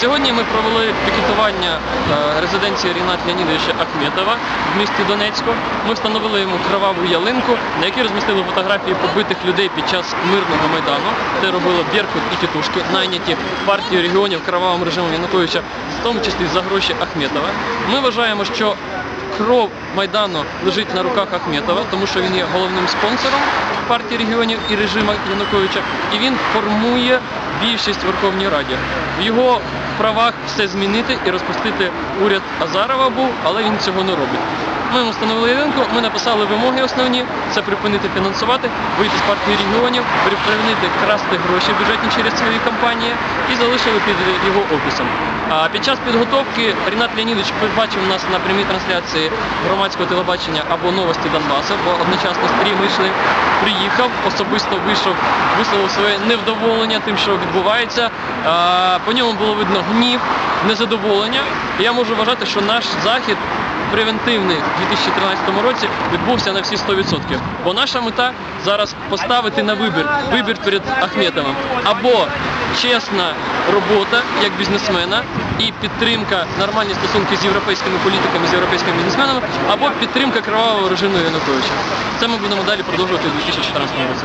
Сьогодні ми провели пікетування е, резиденції Ріната Леонідовича Ахметова в місті Донецьку. Ми встановили йому кроваву ялинку, на якій розмістили фотографії побитих людей під час мирного майдану. Це робили Беркут і тітушки, найняті партією регіонів кровавим режимом Януковича, в тому числі за гроші Ахметова. Ми вважаємо, що кров Майдану лежить на руках Ахметова, тому що він є головним спонсором партії регіонів і режиму Януковича, і він формує більшість в Верховній Раді. В його правах все змінити і розпустити уряд Азарова був, але він цього не робить. Ми встановили ялинку, ми написали вимоги основні: це припинити фінансувати, вийти з партії регіонів, припинити красти гроші бюджетні через свої компанії і залишили під його офісом. А під час підготовки Рінат Леонідович побачив нас на прямій трансляції громадського телебачення або новості Донбасу, бо одночасно стрім йшли. Приїхав, особисто вийшов, висловив своє невдоволення тим, що відбувається. По ньому було видно гнів, незадоволення. Я можу вважати, що наш захід превентивний в 2013 році відбувся на всі 100%. Бо наша мета зараз поставити на вибір вибір перед Ахметовим або чесна робота як бізнесмена і підтримка нормальні стосунки з європейськими політиками, з європейськими бізнесменами, або підтримка кривавого режиму Януковича. Це ми будемо далі продовжувати у 2014 році.